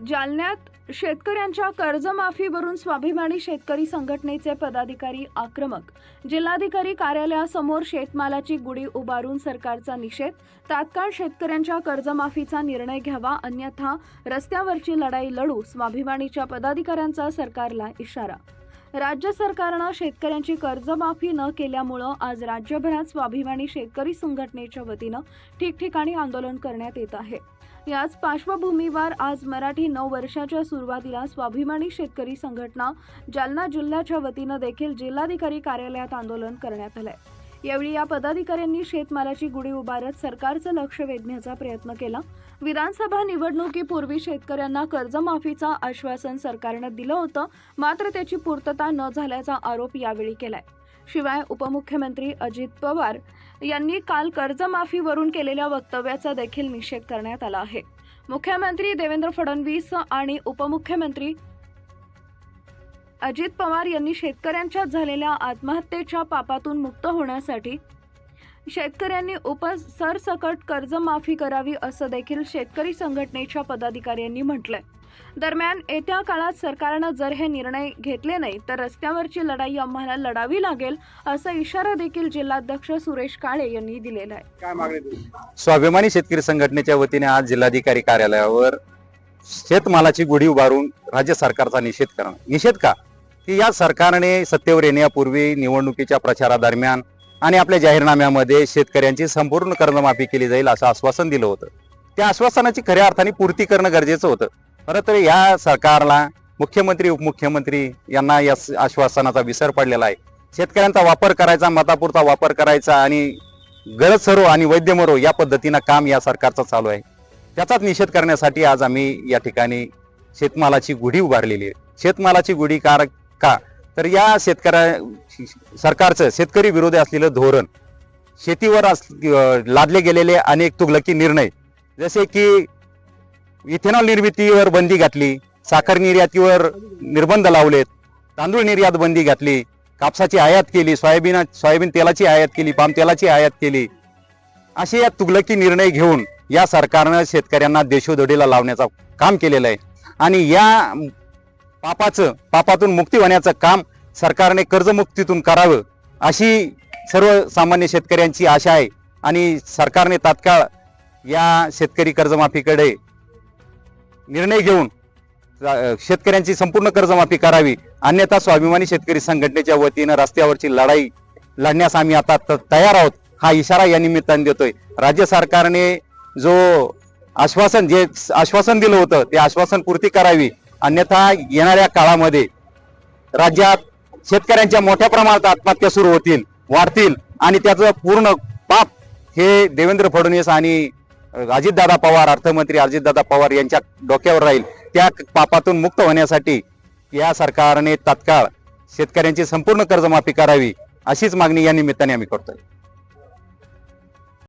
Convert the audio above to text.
जालन्यात शेतकऱ्यांच्या कर्जमाफीवरून स्वाभिमानी शेतकरी संघटनेचे पदाधिकारी आक्रमक. जिल्हाधिकारी कार्यालयासमोर शेतमालाची गुढी उभारून सरकारचा निषेध. तात्काळ शेतकऱ्यांच्या कर्जमाफीचा निर्णय घ्यावा अन्यथा रस्त्यावरची लढाई लढू स्वाभिमानीच्या पदाधिकाऱ्यांचा सरकारला इशारा. राज्य सरकारनं शेतकऱ्यांची कर्जमाफी न केल्यामुळं आज राज्यभरात स्वाभिमानी शेतकरी संघटनेच्या वतीनं ठिकठिकाणी आंदोलन करण्यात येत आहे. याच पार्श्वभूमीवर आज मराठी नऊ वर्षाच्या सुरुवातीला स्वाभिमानी शेतकरी संघटना जालना जिल्ह्याच्या वतीनं देखील जिल्हाधिकारी कार्यालयात आंदोलन करण्यात आलंय. यावेळी या पदाधिकाऱ्यांनी शेतमालाची गुढी उभारत सरकारचं लक्ष वेधण्याचा प्रयत्न केला. विधानसभा निवडणुकीपूर्वी शेतकऱ्यांना कर्जमाफीचं आश्वासन सरकारनं दिलं होतं मात्र त्याची पूर्तता न झाल्याचा आरोप यावेळी केलाय. शिवाय उपमुख्यमंत्री अजित पवार यांनी काल कर्जमाफीवरून केलेल्या वक्तव्याचा देखील निषेध करण्यात आला आहे. मुख्यमंत्री देवेंद्र फडणवीस आणि उपमुख्यमंत्री अजित पवार यांनी शेतकऱ्यांच्या झालेल्या आत्महत्येच्या पापातून मुक्त होण्यासाठी शेतकऱ्यांनी उप सरसकट कर्जमाफी करावी असं देखील शेतकरी संघटनेच्या पदाधिकाऱ्यांनी म्हटलंय. दरम्यान येत्या काळात सरकारनं जर हे निर्णय घेतले नाही तर रस्त्यावरची लढाई आम्हाला लढावी लागेल असा इशारा देखील जिल्हाध्यक्ष सुरेश काळे यांनी दिलेला आहे. काय मागणी तुमची? स्वाभिमानी शेतकरी संघटनेच्या वतीने आज जिल्हाधिकारी कार्यालयावर शेतमालाची गुढी उभारून राज्य सरकारचा निषेध करणं. निषेध का? की या सरकारने सत्तेवर येण्यापूर्वी निवडणुकीच्या प्रचारादरम्यान आणि आपल्या जाहीरनाम्यामध्ये शेतकऱ्यांची संपूर्ण कर्जमाफी केली जाईल असं आश्वासन दिलं होतं. त्या आश्वासनाची खऱ्या अर्थाने पूर्ती करणं गरजेचं होतं. परंतु या सरकारला मुख्यमंत्री उपमुख्यमंत्री यांना या आश्वासनाचा विसर पडलेला आहे. शेतकऱ्यांचा वापर करायचा मतापुरता वापर करायचा आणि गरज सरो आणि वैद्य मरो या पद्धतीनं काम या सरकारचं चालू आहे. त्याचाच निषेध करण्यासाठी आज आम्ही या ठिकाणी शेतमालाची गुढी उभारलेली आहे. शेतमालाची गुढी कार का? तर या शेतकऱ्या सरकारचं शेतकरी विरोधी असलेलं धोरण शेतीवर अस लादले गेलेले अनेक तुगलकी निर्णय जसे की इथेनॉल निर्मितीवर बंदी घातली साखर निर्यातीवर निर्बंध लावलेत तांदूळ निर्यात बंदी घातली कापसाची आयात केली सोयाबीन सोयाबीन तेलाची आयात केली पाम तेलाची आयात केली असे या तुगलकी निर्णय घेऊन या सरकारनं शेतकऱ्यांना देशोधडीला लावण्याचं काम केलेलं आहे. आणि या पापाचं पापातून मुक्ती होण्याचं काम सरकारने कर्जमुक्तीतून करावं अशी सर्वसामान्य शेतकऱ्यांची आशा आहे. आणि सरकारने तात्काळ या शेतकरी कर्जमाफीकडे निर्णय घेऊन शेतकऱ्यांची संपूर्ण कर्जमाफी करावी. अन्यथा स्वाभिमानी शेतकरी संघटनेच्या वतीनं रस्त्यावरची लढाई लढण्यास आम्ही आता त- तयार आहोत हा इशारा या निमित्ताने देतोय. राज्य सरकारने जो आश्वासन जे आश्वासन दिलं होतं ते आश्वासन पूर्ती करावी. अन्यथा येणाऱ्या काळामध्ये राज्यात शेतकऱ्यांच्या मोठ्या प्रमाणात आत्महत्या सुरू होतील वाढतील आणि त्याचं पूर्ण पाप हे देवेंद्र फडणवीस आणि अजितदादा पवार अर्थमंत्री अजितदादा पवार यांच्या डोक्यावर राहील. त्या पापातून मुक्त होण्यासाठी या सरकारने तात्काळ शेतकऱ्यांची संपूर्ण कर्जमाफी करावी अशीच मागणी या निमित्ताने आम्ही करतोय.